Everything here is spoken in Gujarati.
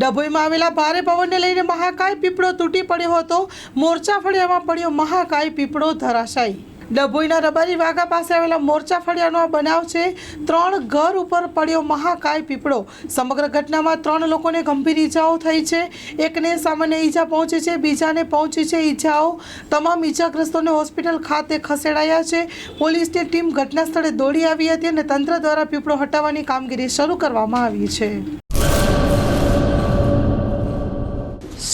ડભોઈમાં આવેલા ભારે પવનને લઈને મહાકાય પીપળો તૂટી પડ્યો હતો. મોરચા ફળિયામાં પડ્યો મહાકાય પીપળો ધરાશાયી. ડભોઈના રબારી વાઘા પાસે આવેલા મોરચા ફળિયાનો આ બનાવ છે. ત્રણ ઘર ઉપર પડ્યો મહાકાય પીપળો. સમગ્ર ઘટનામાં ત્રણ લોકોને ગંભીર ઈજાઓ થઈ છે. એકને સામાન્ય ઈજા પહોંચી છે, બીજાને પહોંચી છે ઈજાઓ. તમામ ઈજાગ્રસ્તોને હોસ્પિટલ ખાતે ખસેડાયા છે. પોલીસની ટીમ ઘટના સ્થળે દોડી આવી હતી અને તંત્ર દ્વારા પીપળો હટાવવાની કામગીરી શરૂ કરવામાં આવી છે.